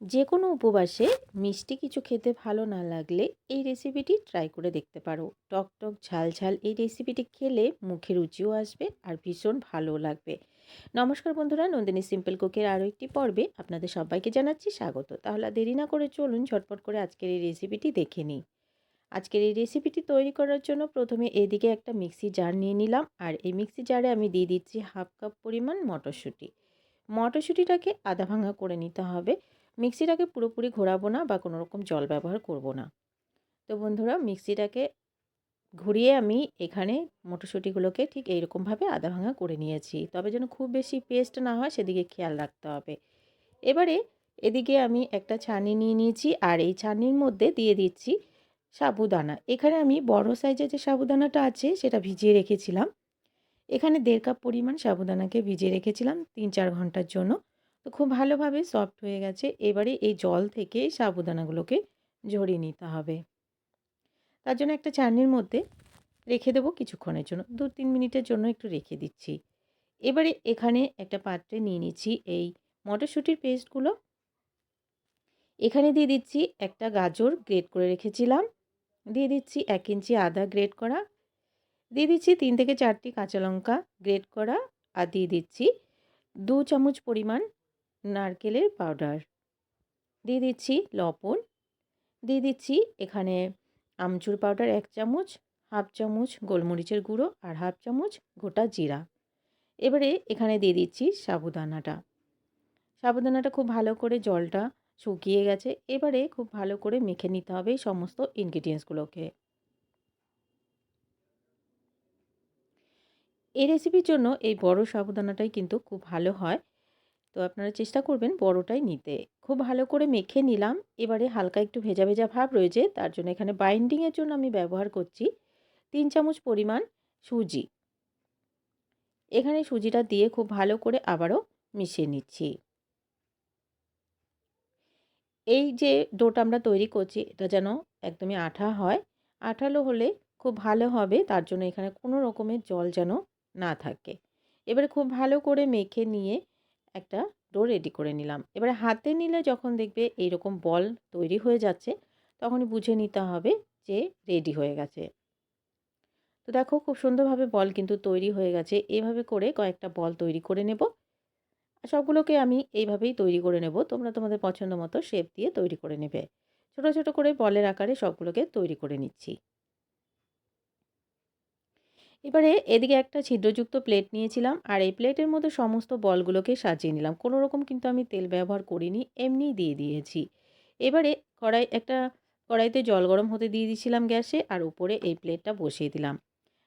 যে কোনো উপবাসে মিষ্টি কিছু খেতে ভালো না লাগলে এই রেসিপিটি ট্রাই করে দেখতে পারো। টক টক, ঝাল ঝাল এই রেসিপিটি খেলে মুখে রুচিও আসবে আর ভীষণ ভালো লাগবে। নমস্কার বন্ধুরা, নন্দিনী সিম্পল কুকের আরও একটি পর্বে আপনাদের সবাইকে জানাচ্ছি স্বাগত। তাহলে দেরি না করে চলুন ঝটপট করে আজকের এই রেসিপিটি দেখে নিই। আজকের এই রেসিপিটি তৈরি করার জন্য প্রথমে এদিকে একটা মিক্সি জার নিয়ে নিলাম আর এই মিক্সি জারে আমি দিয়ে দিচ্ছি হাফ কাপ পরিমাণ মটরশুঁটি। মটরশুঁটিটাকে আধা ভাঙা করে নিতে হবে। মিক্সিটাকে পুরোপুরি ঘোরাবো না বা কোনো রকম জল ব্যবহার করব না। তো বন্ধুরা, মিক্সিটাকে ঘুরিয়ে আমি এখানে মটরশুঁটিগুলোকে ঠিক এইরকমভাবে আধা ভাঙা করে নিয়েছি। তবে যেন খুব বেশি পেস্ট না হয়, সেদিকে খেয়াল রাখতে হবে। এবারে এদিকে আমি একটা ছানি নিয়ে নিয়েছি, আর এই ছানির মধ্যে দিয়ে দিচ্ছি সাবুদানা। এখানে আমি বড় সাইজের যে সাবুদানাটা আছে, সেটা ভিজিয়ে রেখেছিলাম। এখানে দেড় কাপ পরিমাণ সাবুদানাকে ভিজিয়ে রেখেছিলাম তিন চার ঘণ্টার জন্য। তো খুব ভালোভাবে সফট হয়ে গেছে। এবারে এই জল থেকে সাবুদানাগুলোকে ঝরিয়ে নিতে হবে। তার জন্য একটা চাটনির মধ্যে রেখে দেবো কিছুক্ষণের জন্য। দু তিন মিনিটের জন্য একটু রেখে দিচ্ছি। এবারে এখানে একটা পাত্রে নিয়ে নিচ্ছি এই মটরশুঁটির পেস্টগুলো। এখানে দিয়ে দিচ্ছি একটা গাজর, গ্রেট করে রেখেছিলাম। দিয়ে দিচ্ছি এক ইঞ্চি আদা গ্রেট করা। দিয়ে দিচ্ছি তিন থেকে চারটি কাঁচা লঙ্কা গ্রেট করা। আর দিয়ে দিচ্ছি দু চামচ পরিমাণ নারকেলের পাউডার দিয়ে দিচ্ছি লবণ। দিয়ে দিচ্ছি এখানে আমচুর পাউডার এক চামচ, হাফ চামচ গোলমরিচের গুঁড়ো আর হাফ চামচ গোটা জিরা। এবারে এখানে দিয়ে দিচ্ছি সাবুদানাটা। সাবুদানাটা খুব ভালো করে জলটা শুকিয়ে গেছে। এবারে খুব ভালো করে মেখে নিতে হবে সমস্ত ইনগ্রিডিয়েন্টসগুলোকে এই রেসিপির জন্য এই বড় সাবুদানাটাই কিন্তু খুব ভালো হয়। তো আপনারা চেষ্টা করবেন বড়টাই নিতে। খুব ভালো করে মেখে নিলাম। এবারে হালকা একটু ভেজা ভেজা ভাব রয়েছে, তার জন্য এখানে বাইন্ডিংয়ের জন্য আমি ব্যবহার করছি তিন চামচ পরিমাণ সুজি। এখানে সুজিটা দিয়ে খুব ভালো করে আবারও মিশিয়ে নিচ্ছি। এই যে ডোটা আমরা তৈরি করছি, এটা যেন একদমই আঠা হয়। আঠালো হলে খুব ভালো হবে, তার জন্য এখানে কোনো রকমের জল যেন না থাকে। এবারে খুব ভালো করে মেখে নিয়ে একটা ডো রেডি করে নিলাম। এবারে হাতে নিলে যখন দেখবে এইরকম বল তৈরি হয়ে যাচ্ছে, তখনই বুঝে নিতে হবে যে রেডি হয়ে গেছে। তো দেখো খুব সুন্দরভাবে বল কিন্তু তৈরি হয়ে গেছে। এভাবে করে কয়েকটা বল তৈরি করে নেব। সবগুলোকে আমি এইভাবেই তৈরি করে নেব। তোমরা তোমাদের পছন্দ মতো শেপ দিয়ে তৈরি করে নেবে। ছোট ছোট করে বলের আকারে সবগুলোকে তৈরি করে নিচ্ছি। এবারে এদিকে একটা ছিদ্রযুক্ত প্লেট নিয়েছিলাম আর এই প্লেটের মধ্যে সমস্ত বলগুলোকে সাজিয়ে নিলাম। কোনো রকম কিন্তু আমি তেল ব্যবহার করিনি, এমনিই দিয়ে দিয়েছি। এবারে কড়াই একটা কড়াইতে জল গরম হতে দিয়ে দিয়েছিলাম গ্যাসে আর উপরে এই প্লেটটা বসিয়ে দিলাম।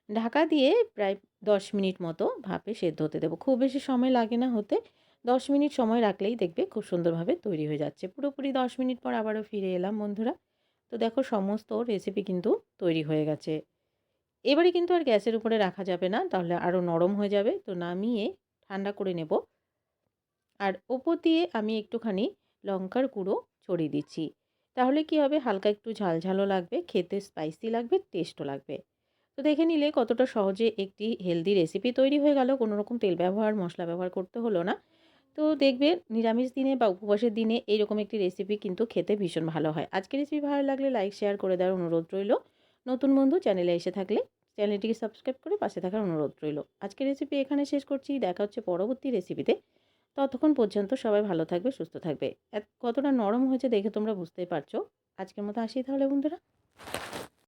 ঢাকা দিয়ে প্রায় দশ মিনিট মতো ভাপে সেদ্ধ হতে দেবো। খুব বেশি সময় লাগে না হতে, দশ মিনিট সময় রাখলেই দেখবে খুব সুন্দরভাবে তৈরি হয়ে যাচ্ছে। পুরোপুরি দশ মিনিট পর আবারও ফিরে এলাম বন্ধুরা। তো দেখো সমস্ত রেসিপি কিন্তু তৈরি হয়ে গেছে। এবারে কিন্তু আর গ্যাসের উপরে রাখা যাবে না, তাহলে আরও নরম হয়ে যাবে। তো নামিয়ে ঠান্ডা করে নেব। আর ওপর দিয়ে আমি একটুখানি লঙ্কার গুঁড়ো ছড়িয়ে দিচ্ছি। তাহলে কি হবে? হালকা একটু ঝালঝালও লাগবে, খেতে স্পাইসি লাগবে টেস্টও লাগবে। তো দেখে নিলে কতটা সহজে একটি হেলদি রেসিপি তৈরি হয়ে গেল। কোনো রকম তেল ব্যবহার, মশলা ব্যবহার করতে হলো না। তো দেখবে নিরামিষ দিনে বা উপবাসের দিনে এইরকম একটি রেসিপি কিন্তু খেতে ভীষণ ভালো হয়। আজকের রেসিপি ভালো লাগলে লাইক শেয়ার করে দেওয়ার অনুরোধ রইল। নতুন বন্ধু চ্যানেলে এসে থাকলে চ্যানেলটিকে সাবস্ক্রাইব করে পাশে থাকার অনুরোধ রইল। আজকের রেসিপি এখানে শেষ করছি। দেখা হচ্ছে পরবর্তী রেসিপিতে ততক্ষণ পর্যন্ত সবাই ভালো থাকবে, সুস্থ থাকবে। কতটা নরম হয়েছে দেখে তোমরা বুঝতেই পারছ। আজকের মতো আসি তাহলে বন্ধুরা।